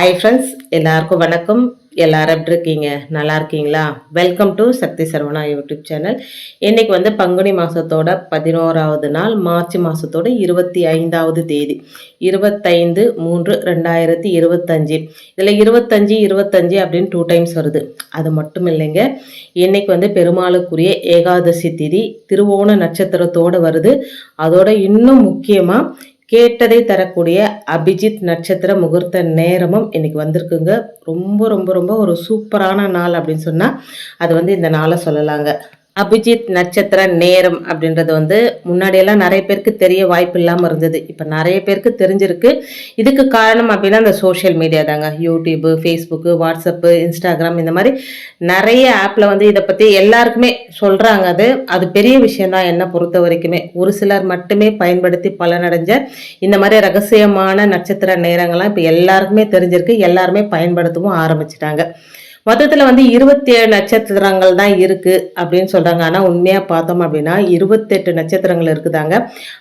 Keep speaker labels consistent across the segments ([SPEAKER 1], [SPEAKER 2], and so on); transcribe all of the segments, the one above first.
[SPEAKER 1] hi friends எல்லாருக்கும் வணக்கம் எல்லாரும் எப்படி இருக்கீங்க நல்லா இருக்கீங்களா welcome to Sakthi Saravana YouTube channel இன்றைக்கி வந்து பங்குனி மாதத்தோட பதினோராவது நாள் மார்ச் மாதத்தோட இருபத்தி ஐந்தாவது தேதி இருபத்தைந்து மூன்று ரெண்டாயிரத்தி இருபத்தஞ்சி இதில் இருபத்தஞ்சி இருபத்தஞ்சி அப்படின்னு டூ டைம்ஸ் வருது அது மட்டும் இல்லைங்க இன்றைக்கி வந்து பெருமாளுக்குரிய ஏகாதசி திதி திருவோண நட்சத்திரத்தோடு வருது அதோட இன்னும் முக்கியமாக கேட்டதை தரக்கூடிய அபிஜித் நட்சத்திர முகூர்த்த நேரமும் இன்றைக்கி வந்திருக்குங்க ரொம்ப ரொம்ப ரொம்ப ஒரு சூப்பரான நாள் அப்படின்னு சொன்னால் அது வந்து இந்த நாளை சொல்லலாங்க அபிஜித் நட்சத்திர நேரம் அப்படின்றது வந்து முன்னாடியெல்லாம் நிறைய பேருக்கு தெரிய வாய்ப்பு இல்லாமல் இருந்தது இப்போ நிறைய பேருக்கு தெரிஞ்சிருக்கு இதுக்கு காரணம் அப்படின்னா அந்த சோஷியல் மீடியா தாங்க யூடியூப்பு ஃபேஸ்புக்கு வாட்ஸ்அப்பு இன்ஸ்டாகிராம் இந்த மாதிரி நிறைய ஆப்பில் வந்து இதை பற்றி எல்லாருக்குமே சொல்கிறாங்க அது அது பெரிய தான் என்னை பொறுத்த வரைக்குமே ஒரு சிலர் மட்டுமே பயன்படுத்தி பலனடைஞ்ச இந்த மாதிரி ரகசியமான நட்சத்திர நேரங்கள்லாம் இப்போ எல்லாருக்குமே தெரிஞ்சிருக்கு எல்லாருமே பயன்படுத்தவும் ஆரம்பிச்சிட்டாங்க மொத்தத்தில் வந்து இருபத்தேழு நட்சத்திரங்கள் தான் இருக்குது அப்படின்னு சொல்கிறாங்க ஆனால் உண்மையாக பார்த்தோம் அப்படின்னா இருபத்தெட்டு நட்சத்திரங்கள் இருக்குதாங்க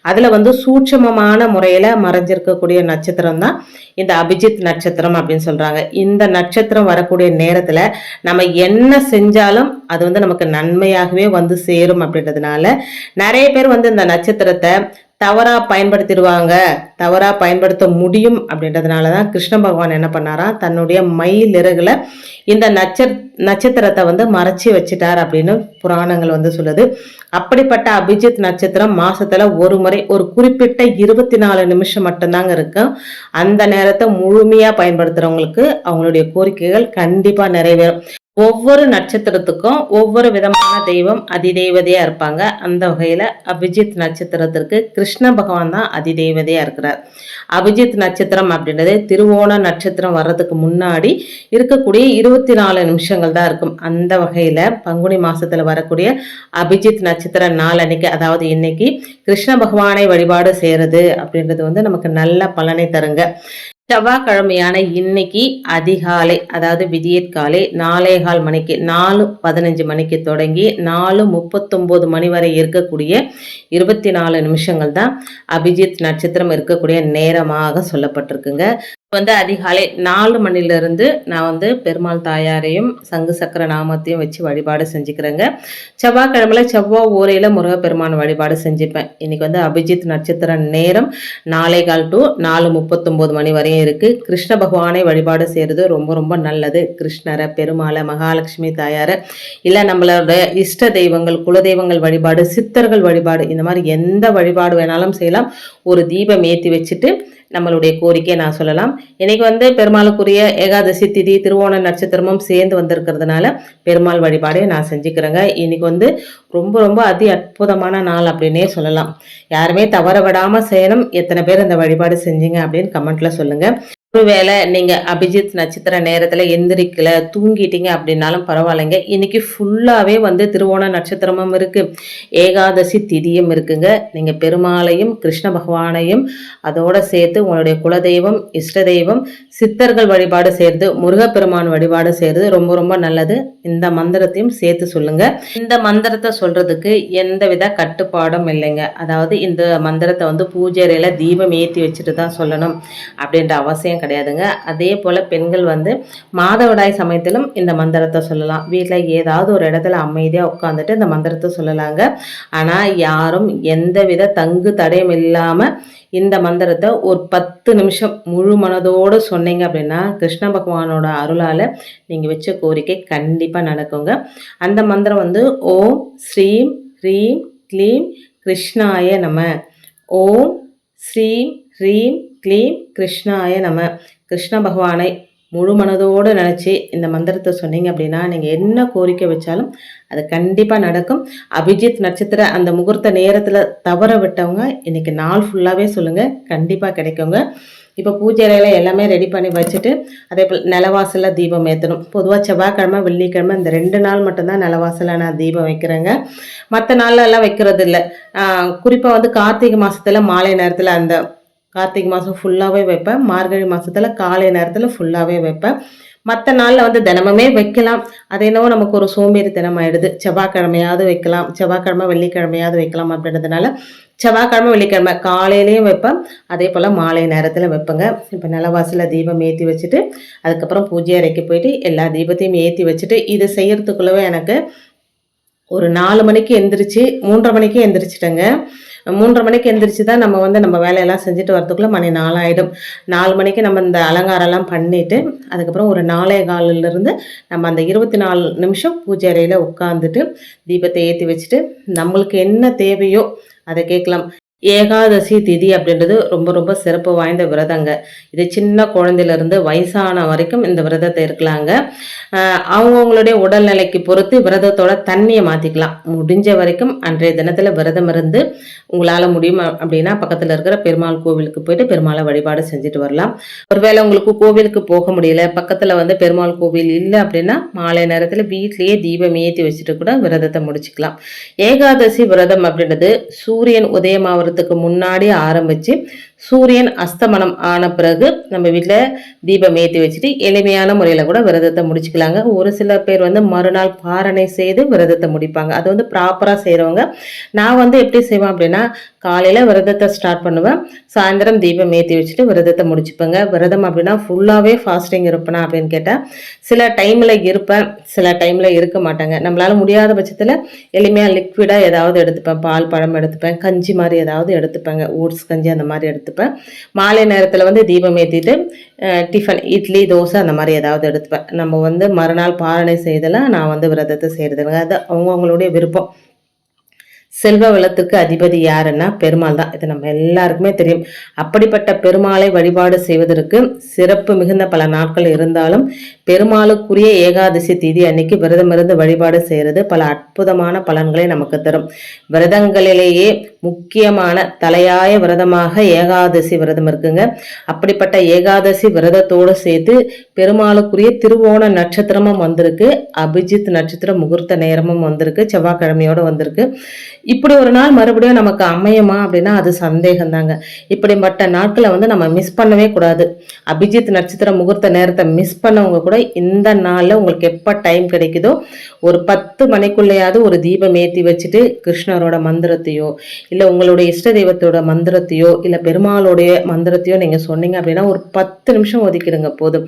[SPEAKER 1] அதில் வந்து சூட்சமமான முறையில் மறைஞ்சிருக்கக்கூடிய நட்சத்திரம் தான் இந்த அபிஜித் நட்சத்திரம் அப்படின்னு சொல்கிறாங்க இந்த நட்சத்திரம் வரக்கூடிய நேரத்தில் நம்ம என்ன செஞ்சாலும் அது வந்து நமக்கு நன்மையாகவே வந்து சேரும் அப்படின்றதுனால நிறைய பேர் வந்து இந்த நட்சத்திரத்தை தவறாக பயன்படுத்திடுவாங்க தவறாக பயன்படுத்த முடியும் அப்படின்றதுனால தான் கிருஷ்ண பகவான் என்ன பண்ணாரா தன்னுடைய மயிலிறகுல இந்த நட்ச நட்சத்திரத்தை வந்து மறைச்சி வச்சிட்டார் அப்படின்னு புராணங்கள் வந்து சொல்லுது அப்படிப்பட்ட அபிஜித் நட்சத்திரம் மாசத்துல ஒரு முறை ஒரு குறிப்பிட்ட இருபத்தி நாலு நிமிஷம் மட்டும்தாங்க இருக்கும் அந்த நேரத்தை முழுமையாக பயன்படுத்துறவங்களுக்கு அவங்களுடைய கோரிக்கைகள் கண்டிப்பாக நிறைவேறும் ஒவ்வொரு நட்சத்திரத்துக்கும் ஒவ்வொரு விதமான தெய்வம் அதிதெய்வதையாக இருப்பாங்க அந்த வகையில் அபிஜித் நட்சத்திரத்திற்கு கிருஷ்ண பகவான் தான் அதிதெய்வதையாக இருக்கிறார் அபிஜித் நட்சத்திரம் அப்படின்றது திருவோண நட்சத்திரம் வர்றதுக்கு முன்னாடி இருக்கக்கூடிய இருபத்தி நாலு நிமிஷங்கள் தான் இருக்கும் அந்த வகையில் பங்குனி மாதத்தில் வரக்கூடிய அபிஜித் நட்சத்திர நாள் அன்னைக்கு அதாவது இன்னைக்கு கிருஷ்ண பகவானை வழிபாடு செய்கிறது அப்படின்றது வந்து நமக்கு நல்ல பலனை தருங்க செவ்வாய்க்கிழமையான இன்னைக்கு அதிகாலை அதாவது விடியற்காலை நாலே கால் மணிக்கு நாலு பதினஞ்சு மணிக்கு தொடங்கி நாலு முப்பத்தொம்போது மணி வரை இருக்கக்கூடிய இருபத்தி நாலு நிமிஷங்கள் தான் அபிஜித் நட்சத்திரம் இருக்கக்கூடிய நேரமாக சொல்லப்பட்டிருக்குங்க வந்து அதிகாலை நாலு மணிலேருந்து நான் வந்து பெருமாள் தாயாரையும் சங்கு சக்கர நாமத்தையும் வச்சு வழிபாடு செஞ்சுக்கிறேங்க செவ்வாய்க்கிழமையில செவ்வாய் ஊரையில் முருகப்பெருமான் வழிபாடு செஞ்சுப்பேன் இன்றைக்கி வந்து அபிஜித் நட்சத்திர நேரம் நாலே கால் டு நாலு முப்பத்தொம்போது மணி வரையும் இருக்குது கிருஷ்ண பகவானை வழிபாடு செய்கிறது ரொம்ப ரொம்ப நல்லது கிருஷ்ணரை பெருமாளை மகாலட்சுமி தாயாரை இல்லை நம்மளோட இஷ்ட தெய்வங்கள் குலதெய்வங்கள் வழிபாடு சித்தர்கள் வழிபாடு இந்த மாதிரி எந்த வழிபாடு வேணாலும் செய்யலாம் ஒரு தீபம் ஏற்றி வச்சுட்டு நம்மளுடைய கோரிக்கையை நான் சொல்லலாம் இன்னைக்கு வந்து பெருமாளுக்குரிய ஏகாதசி திதி திருவோண நட்சத்திரமும் சேர்ந்து வந்திருக்கிறதுனால பெருமாள் வழிபாடே நான் செஞ்சுக்கிறேங்க இன்னைக்கு வந்து ரொம்ப ரொம்ப அதி அற்புதமான நாள் அப்படின்னே சொல்லலாம் யாருமே தவற விடாமல் செய்யணும் எத்தனை பேர் இந்த வழிபாடு செஞ்சீங்க அப்படின்னு கமெண்ட்டில் சொல்லுங்கள் ஒருவேளை நீங்கள் அபிஜித் நட்சத்திர நேரத்தில் எந்திரிக்கல தூங்கிட்டீங்க அப்படின்னாலும் பரவாயில்லைங்க இன்னைக்கு ஃபுல்லாகவே வந்து திருவோண நட்சத்திரமும் இருக்குது ஏகாதசி திதியும் இருக்குங்க நீங்கள் பெருமாளையும் கிருஷ்ண பகவானையும் அதோடு சேர்த்து உங்களுடைய குலதெய்வம் இஷ்ட தெய்வம் சித்தர்கள் வழிபாடு சேர்த்து முருகப்பெருமான் வழிபாடு சேர்ந்து ரொம்ப ரொம்ப நல்லது இந்த மந்திரத்தையும் சேர்த்து சொல்லுங்கள் இந்த மந்திரத்தை சொல்கிறதுக்கு எந்தவித கட்டுப்பாடும் இல்லைங்க அதாவது இந்த மந்திரத்தை வந்து பூஜை அறையில் தீபம் ஏற்றி வச்சுட்டு தான் சொல்லணும் அப்படின்ற அவசியம் கிடையாதுங்க அதே போல் பெண்கள் வந்து மாதவிடாய் சமயத்திலும் இந்த மந்திரத்தை சொல்லலாம் வீட்டில் ஏதாவது ஒரு இடத்துல அமைதியாக உட்காந்துட்டு இந்த மந்திரத்தை சொல்லலாங்க ஆனால் யாரும் எந்தவித தங்கு தடையும் இல்லாமல் இந்த மந்திரத்தை ஒரு பத்து நிமிஷம் முழு மனதோடு சொன்னீங்க அப்படின்னா கிருஷ்ண பகவானோட அருளால் நீங்கள் வச்ச கோரிக்கை கண்டிப்பாக நடக்குங்க அந்த மந்திரம் வந்து ஓம் ஸ்ரீம் ஹ்ரீம் க்ளீம் கிருஷ்ணாய நம ஓம் ஸ்ரீம் ஹ்ரீம் க்ளீம் கிருஷ்ணாய நம்ம கிருஷ்ண பகவானை முழு மனதோடு நினச்சி இந்த மந்திரத்தை சொன்னீங்க அப்படின்னா நீங்கள் என்ன கோரிக்கை வச்சாலும் அது கண்டிப்பாக நடக்கும் அபிஜித் நட்சத்திர அந்த முகூர்த்த நேரத்தில் தவற விட்டவங்க இன்றைக்கி நாள் ஃபுல்லாகவே சொல்லுங்கள் கண்டிப்பாக கிடைக்குங்க இப்போ பூஜை அறையில் எல்லாமே ரெடி பண்ணி வச்சுட்டு அதே போல் நிலவாசலில் தீபம் ஏற்றணும் பொதுவாக செவ்வாய்க்கிழமை வெள்ளிக்கிழமை இந்த ரெண்டு நாள் மட்டும்தான் நிலவாசலில் நான் தீபம் வைக்கிறேங்க மற்ற நாள்ல எல்லாம் வைக்கிறது இல்லை குறிப்பாக வந்து கார்த்திகை மாதத்தில் மாலை நேரத்தில் அந்த கார்த்திகை மாதம் ஃபுல்லாகவே வைப்பேன் மார்கழி மாதத்தில் காலை நேரத்தில் ஃபுல்லாகவே வைப்பேன் மற்ற நாளில் வந்து தினமுமே வைக்கலாம் அது என்னவோ நமக்கு ஒரு தினம் ஆகிடுது செவ்வாய்க்கிழமையாவது வைக்கலாம் செவ்வாய்க்கிழமை வெள்ளிக்கிழமையாவது வைக்கலாம் அப்படின்றதுனால செவ்வாய்க்கிழமை வெள்ளிக்கிழமை காலையிலையும் வைப்பேன் அதே போல் மாலை நேரத்தில் வைப்பேங்க இப்போ நிலவாசியில் தீபம் ஏற்றி வச்சுட்டு அதுக்கப்புறம் பூஜை அறைக்கு போயிட்டு எல்லா தீபத்தையும் ஏற்றி வச்சுட்டு இது செய்கிறதுக்குள்ளவே எனக்கு ஒரு நாலு மணிக்கு எந்திரிச்சு மூன்றரை மணிக்கு எந்திரிச்சிட்டேங்க மூன்றரை மணிக்கு எந்திரிச்சு தான் நம்ம வந்து நம்ம வேலையெல்லாம் செஞ்சுட்டு வரதுக்குள்ளே மணி நாலாயிடும் நாலு மணிக்கு நம்ம இந்த அலங்காரம்லாம் பண்ணிவிட்டு அதுக்கப்புறம் ஒரு காலில் காலிலிருந்து நம்ம அந்த இருபத்தி நாலு நிமிஷம் பூஜை அறையில் உட்காந்துட்டு தீபத்தை ஏற்றி வச்சுட்டு நம்மளுக்கு என்ன தேவையோ அதை கேட்கலாம் ஏகாதசி திதி அப்படின்றது ரொம்ப ரொம்ப சிறப்பு வாய்ந்த விரதங்க இது சின்ன குழந்தையிலேருந்து வயசான வரைக்கும் இந்த விரதத்தை இருக்கலாங்க அவங்கவுங்களுடைய உடல்நிலைக்கு பொறுத்து விரதத்தோட தண்ணியை மாற்றிக்கலாம் முடிஞ்ச வரைக்கும் அன்றைய தினத்தில் விரதம் இருந்து உங்களால் முடியும் அப்படின்னா பக்கத்தில் இருக்கிற பெருமாள் கோவிலுக்கு போயிட்டு பெருமாளை வழிபாடு செஞ்சுட்டு வரலாம் ஒருவேளை உங்களுக்கு கோவிலுக்கு போக முடியல பக்கத்தில் வந்து பெருமாள் கோவில் இல்லை அப்படின்னா மாலை நேரத்தில் வீட்லேயே தீபம் ஏற்றி வச்சுட்டு கூட விரதத்தை முடிச்சுக்கலாம் ஏகாதசி விரதம் அப்படின்றது சூரியன் உதயமாவது போகிறதுக்கு முன்னாடி ஆரம்பித்து சூரியன் அஸ்தமனம் ஆன பிறகு நம்ம வீட்டில் தீபம் ஏற்றி வச்சுட்டு எளிமையான முறையில் கூட விரதத்தை முடிச்சுக்கலாங்க ஒரு சில பேர் வந்து மறுநாள் பாரணை செய்து விரதத்தை முடிப்பாங்க அது வந்து ப்ராப்பராக செய்கிறவங்க நான் வந்து எப்படி செய்வேன் அப்படின்னா காலையில் விரதத்தை ஸ்டார்ட் பண்ணுவேன் சாயந்தரம் தீபம் ஏற்றி வச்சுட்டு விரதத்தை முடிச்சுப்பேங்க விரதம் அப்படின்னா ஃபுல்லாகவே ஃபாஸ்டிங் இருப்பேனா அப்படின்னு கேட்டால் சில டைமில் இருப்பேன் சில டைமில் இருக்க மாட்டாங்க நம்மளால் முடியாத பட்சத்தில் எளிமையாக லிக்விடாக ஏதாவது எடுத்துப்பேன் பால் பழம் எடுத்துப்பேன் கஞ்சி மாதிரி ஏதாவது எடுத்துப்பேங்க ஓட்ஸ் கஞ்சி அந்த மாதிரி எடுத்து எடுத்துப்பேன் மாலை நேரத்தில் வந்து தீபம் ஏற்றிட்டு டிஃபன் இட்லி தோசை அந்த மாதிரி ஏதாவது எடுத்துப்பேன் நம்ம வந்து மறுநாள் பாலனை செய்தெல்லாம் நான் வந்து விரதத்தை செய்கிறதுங்க அது அவங்கவுங்களுடைய விருப்பம் செல்வ வளத்துக்கு அதிபதி யாருன்னா பெருமாள் தான் இது நம்ம எல்லாருக்குமே தெரியும் அப்படிப்பட்ட பெருமாளை வழிபாடு செய்வதற்கு சிறப்பு மிகுந்த பல நாட்கள் இருந்தாலும் பெருமாளுக்குரிய ஏகாதசி தீதி அன்னைக்கு விரதமிருந்து வழிபாடு செய்கிறது பல அற்புதமான பலன்களை நமக்கு தரும் விரதங்களிலேயே முக்கியமான தலையாய விரதமாக ஏகாதசி விரதம் இருக்குங்க அப்படிப்பட்ட ஏகாதசி விரதத்தோடு சேர்த்து பெருமாளுக்குரிய திருவோண நட்சத்திரமும் வந்திருக்கு அபிஜித் நட்சத்திர முகூர்த்த நேரமும் வந்திருக்கு செவ்வாய்க்கிழமையோடு வந்திருக்கு இப்படி ஒரு நாள் மறுபடியும் நமக்கு அமையுமா அப்படின்னா அது சந்தேகம் தாங்க இப்படிப்பட்ட நாட்களை வந்து நம்ம மிஸ் பண்ணவே கூடாது அபிஜித் நட்சத்திர முகூர்த்த நேரத்தை மிஸ் பண்ணவங்க கூட இந்த நாளில் உங்களுக்கு எப்போ டைம் கிடைக்குதோ ஒரு பத்து மணிக்குள்ளேயாவது ஒரு தீபம் ஏற்றி வச்சுட்டு கிருஷ்ணரோட மந்திரத்தையோ இல்லை உங்களுடைய இஷ்ட தெய்வத்தோட மந்திரத்தையோ இல்லை பெருமாளுடைய மந்திரத்தையோ நீங்கள் சொன்னீங்க அப்படின்னா ஒரு பத்து நிமிஷம் ஒதுக்கிடுங்க போதும்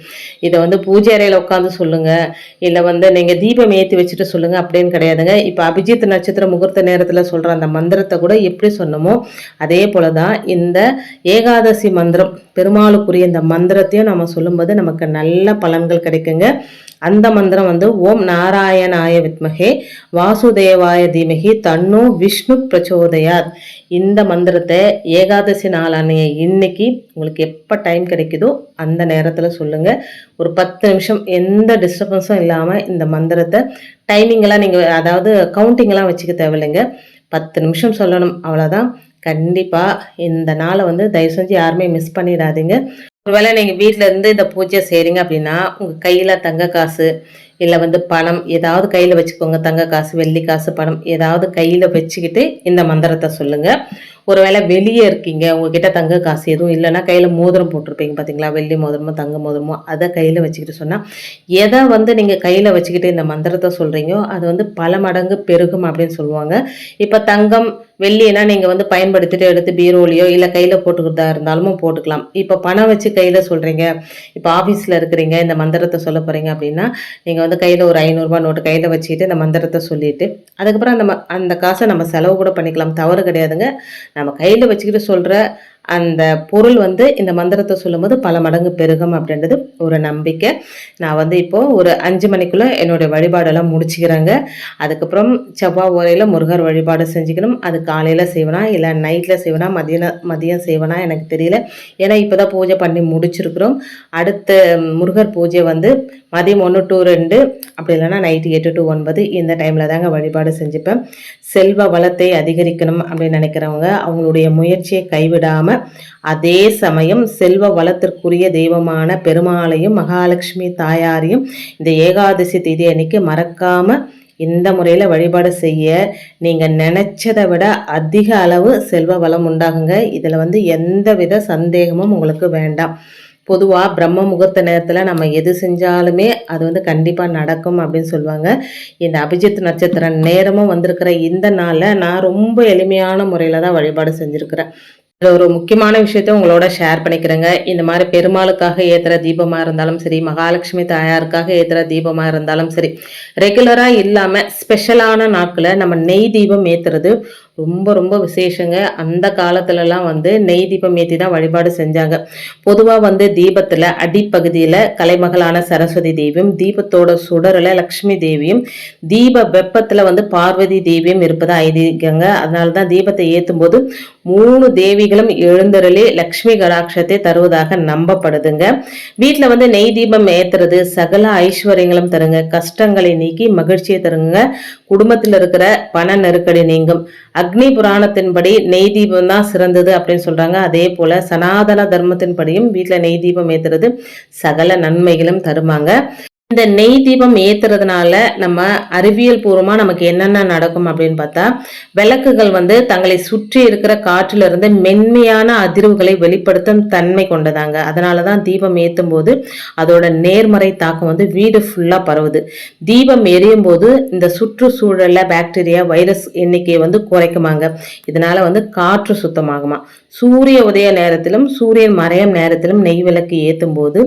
[SPEAKER 1] இதை வந்து பூஜை அறையில் உட்காந்து சொல்லுங்கள் இல்லை வந்து நீங்கள் தீபம் ஏற்றி வச்சுட்டு சொல்லுங்கள் அப்படின்னு கிடையாதுங்க இப்போ அபிஜித் நட்சத்திர முகூர்த்த நேரத்தில் சொல்கிற அந்த மந்திரத்தை கூட எப்படி சொன்னமோ அதே போல தான் இந்த ஏகாதசி மந்திரம் பெருமாளுக்குரிய இந்த மந்திரத்தையும் நம்ம சொல்லும்போது நமக்கு நல்ல பலன்கள் கிடைக்குங்க அந்த மந்திரம் வந்து ஓம் நாராயணாய வித்மகே வாசுதேவாய தீமகி தன்னோ விஷ்ணு பிரச்சோதயாத் இந்த மந்திரத்தை ஏகாதசி நாளானைய இன்னைக்கு உங்களுக்கு எப்போ டைம் கிடைக்குதோ அந்த நேரத்தில் சொல்லுங்கள் ஒரு பத்து நிமிஷம் எந்த டிஸ்டர்பன்ஸும் இல்லாமல் இந்த மந்திரத்தை டைமிங்கெல்லாம் நீங்கள் அதாவது கவுண்டிங்கெல்லாம் வச்சுக்க தேவையில்லைங்க பத்து நிமிஷம் சொல்லணும் அவ்வளோதான் கண்டிப்பாக இந்த நாளை வந்து தயவு செஞ்சு யாருமே மிஸ் பண்ணிடாதீங்க ஒருவேளை நீங்கள் வீட்டில் இருந்து இந்த பூஜை செய்கிறீங்க அப்படின்னா உங்கள் கையில் தங்க காசு இல்லை வந்து பணம் ஏதாவது கையில் வச்சுக்கோங்க தங்க காசு வெள்ளி காசு பணம் ஏதாவது கையில் வச்சுக்கிட்டு இந்த மந்திரத்தை சொல்லுங்கள் ஒருவேளை வெளியே இருக்கீங்க உங்ககிட்ட தங்க காசு எதுவும் இல்லைன்னா கையில் மோதிரம் போட்டிருப்பீங்க பார்த்தீங்களா வெள்ளி மோதிரமோ தங்க மோதிரமோ அதை கையில் வச்சுக்கிட்டு சொன்னால் எதை வந்து நீங்கள் கையில் வச்சுக்கிட்டு இந்த மந்திரத்தை சொல்கிறீங்களோ அது வந்து பல மடங்கு பெருகும் அப்படின்னு சொல்லுவாங்க இப்போ தங்கம் வெள்ளினா நீங்கள் வந்து பயன்படுத்திட்டு எடுத்து பீரோலியோ இல்லை கையில் போட்டுக்கிறதா இருந்தாலும் போட்டுக்கலாம் இப்போ பணம் வச்சு கையில் சொல்கிறீங்க இப்போ ஆஃபீஸில் இருக்கிறீங்க இந்த மந்திரத்தை சொல்ல போகிறீங்க அப்படின்னா நீங்கள் வந்து கையில் ஒரு ஐநூறுரூவா நோட்டு கையில் வச்சுக்கிட்டு இந்த மந்திரத்தை சொல்லிவிட்டு அதுக்கப்புறம் அந்த அந்த காசை நம்ம செலவு கூட பண்ணிக்கலாம் தவறு கிடையாதுங்க நம்ம கையில் வச்சுக்கிட்டு சொல்கிற அந்த பொருள் வந்து இந்த மந்திரத்தை சொல்லும்போது பல மடங்கு பெருகும் அப்படின்றது ஒரு நம்பிக்கை நான் வந்து இப்போது ஒரு அஞ்சு மணிக்குள்ளே என்னுடைய வழிபாடெல்லாம் முடிச்சுக்கிறேங்க அதுக்கப்புறம் செவ்வாய் ஓரையில் முருகர் வழிபாடு செஞ்சுக்கணும் அது காலையில் செய்வனா இல்லை நைட்டில் செய்வனா மதியம் மதியம் செய்வேனா எனக்கு தெரியல ஏன்னா இப்போ தான் பூஜை பண்ணி முடிச்சிருக்கிறோம் அடுத்த முருகர் பூஜை வந்து மதியம் ஒன்று டூ ரெண்டு அப்படி இல்லைன்னா நைட்டு எட்டு டூ ஒன்பது இந்த டைமில் தாங்க வழிபாடு செஞ்சுப்பேன் செல்வ வளத்தை அதிகரிக்கணும் அப்படின்னு நினைக்கிறவங்க அவங்களுடைய முயற்சியை கைவிடாமல் அதே சமயம் செல்வ வளத்திற்குரிய தெய்வமான பெருமாளையும் மகாலட்சுமி தாயாரையும் இந்த ஏகாதசி திதி அன்னைக்கு மறக்காம இந்த முறையில் வழிபாடு செய்ய நீங்கள் நினச்சதை விட அதிக அளவு செல்வ வளம் உண்டாகுங்க இதில் வந்து எந்த வித சந்தேகமும் உங்களுக்கு வேண்டாம் பொதுவாக பிரம்ம முகூர்த்த நேரத்தில் நம்ம எது செஞ்சாலுமே அது வந்து கண்டிப்பாக நடக்கும் அப்படின்னு சொல்லுவாங்க இந்த அபிஜித் நட்சத்திரம் நேரமும் வந்திருக்கிற இந்த நாளில் நான் ரொம்ப எளிமையான முறையில் தான் வழிபாடு செஞ்சுருக்கிறேன் ஒரு முக்கியமான விஷயத்த உங்களோட ஷேர் பண்ணிக்கிறேங்க இந்த மாதிரி பெருமாளுக்காக ஏத்துற தீபமா இருந்தாலும் சரி மகாலட்சுமி தாயாருக்காக ஏத்துற தீபமா இருந்தாலும் சரி ரெகுலரா இல்லாம ஸ்பெஷலான நாட்கள நம்ம நெய் தீபம் ஏத்துறது ரொம்ப ரொம்ப விசேஷங்க அந்த காலத்துலலாம் வந்து நெய் தீபம் ஏற்றி தான் வழிபாடு செஞ்சாங்க பொதுவாக வந்து தீபத்தில் அடிப்பகுதியில் கலைமகளான சரஸ்வதி தேவியும் தீபத்தோட சுடரில் லக்ஷ்மி தேவியும் தீப வெப்பத்தில் வந்து பார்வதி தேவியும் இருப்பதா ஐதீகங்க அதனால தான் தீபத்தை ஏற்றும் போது மூணு தேவிகளும் எழுந்தருளே லக்ஷ்மி கடாட்சத்தை தருவதாக நம்பப்படுதுங்க வீட்டில் வந்து நெய் தீபம் ஏற்றுறது சகல ஐஸ்வர்யங்களும் தருங்க கஷ்டங்களை நீக்கி மகிழ்ச்சியை தருங்க குடும்பத்தில் இருக்கிற பண நெருக்கடி நீங்கும் அக் அக்னி புராணத்தின்படி நெய் தீபம் தான் சிறந்தது அப்படின்னு சொல்கிறாங்க அதே போல் சனாதன தர்மத்தின்படியும் வீட்டில் நெய் தீபம் ஏற்றுறது சகல நன்மைகளும் தருமாங்க இந்த நெய் தீபம் ஏத்துறதுனால நம்ம அறிவியல் பூர்வமாக நமக்கு என்னென்ன நடக்கும் அப்படின்னு பார்த்தா விளக்குகள் வந்து தங்களை சுற்றி இருக்கிற காற்றிலிருந்து மென்மையான அதிர்வுகளை வெளிப்படுத்தும் தன்மை கொண்டதாங்க அதனால தான் தீபம் ஏற்றும் போது அதோட நேர்மறை தாக்கம் வந்து வீடு ஃபுல்லாக பரவுது தீபம் எரியும் போது இந்த சுற்றுச்சூழலில் பாக்டீரியா வைரஸ் எண்ணிக்கையை வந்து குறைக்குமாங்க இதனால வந்து காற்று சுத்தமாகுமா சூரிய உதய நேரத்திலும் சூரியன் மறையும் நேரத்திலும் நெய் விளக்கு ஏற்றும் போது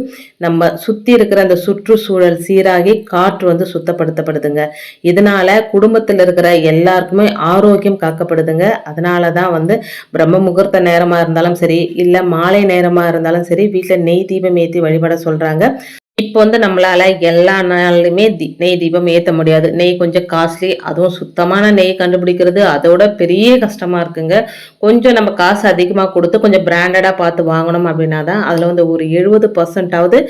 [SPEAKER 1] நம்ம சுற்றி இருக்கிற அந்த சுற்றுச்சூழல் சீராகி காற்று வந்து சுத்தப்படுத்தப்படுதுங்க இதனால் குடும்பத்தில் இருக்கிற எல்லாருக்குமே ஆரோக்கியம் காக்கப்படுதுங்க அதனால தான் வந்து பிரம்ம முகூர்த்த நேரமாக இருந்தாலும் சரி இல்லை மாலை நேரமாக இருந்தாலும் சரி வீட்டில் நெய் தீபம் ஏற்றி வழிபட சொல்கிறாங்க இப்போ வந்து நம்மளால் எல்லா நாள்லையுமே தி நெய் தீபம் ஏற்ற முடியாது நெய் கொஞ்சம் காஸ்ட்லி அதுவும் சுத்தமான நெய் கண்டுபிடிக்கிறது அதோட பெரிய கஷ்டமாக இருக்குங்க கொஞ்சம் நம்ம காசு அதிகமாக கொடுத்து கொஞ்சம் பிராண்டடாக பார்த்து வாங்கணும் அப்படின்னா தான் அதில் வந்து ஒரு எழுபது பர்சன்டாவது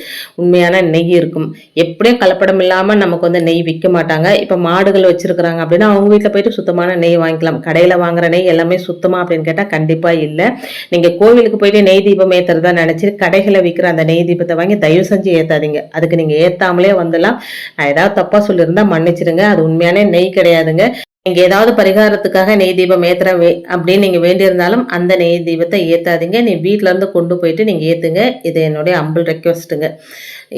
[SPEAKER 1] உண்மையான நெய் இருக்கும் எப்படியும் கலப்படம் இல்லாமல் நமக்கு வந்து நெய் விற்க மாட்டாங்க இப்போ மாடுகள் வச்சுருக்குறாங்க அப்படின்னா அவங்க வீட்டில் போயிட்டு சுத்தமான நெய் வாங்கிக்கலாம் கடையில் வாங்குற நெய் எல்லாமே சுத்தமாக அப்படின்னு கேட்டால் கண்டிப்பாக இல்லை நீங்கள் கோவிலுக்கு போயிட்டு நெய் தீபம் ஏற்றுறதா நினச்சி கடைகளை விற்கிற அந்த நெய் தீபத்தை வாங்கி தயவு செஞ்சு ஏற்றாதீங்க பண்ணுவீங்க அதுக்கு நீங்க ஏத்தாமலே வந்துடலாம் நான் ஏதாவது தப்பா சொல்லியிருந்தா மன்னிச்சிடுங்க அது உண்மையானே நெய் கிடையாதுங்க நீங்க ஏதாவது பரிகாரத்துக்காக நெய் தீபம் ஏத்துற அப்படின்னு நீங்க வேண்டியிருந்தாலும் அந்த நெய் தீபத்தை ஏத்தாதீங்க நீ வீட்ல இருந்து கொண்டு போயிட்டு நீங்க ஏத்துங்க இது என்னுடைய அம்பிள் ரெக்வஸ்ட்டுங்க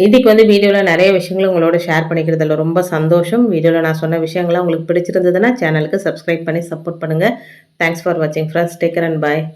[SPEAKER 1] இன்னைக்கு வந்து வீடியோவில் நிறைய விஷயங்களை உங்களோட ஷேர் பண்ணிக்கிறதுல ரொம்ப சந்தோஷம் வீடியோவில் நான் சொன்ன விஷயங்கள்லாம் உங்களுக்கு பிடிச்சிருந்ததுன்னா சேனலுக்கு சப்ஸ்கிரைப் பண்ணி சப்போர்ட் பண்ணுங்க தேங்க்ஸ் ஃபார் வாட்சிங் ஃப்ரெண்ட்ஸ் டேக்கர் அண்ட் பாய்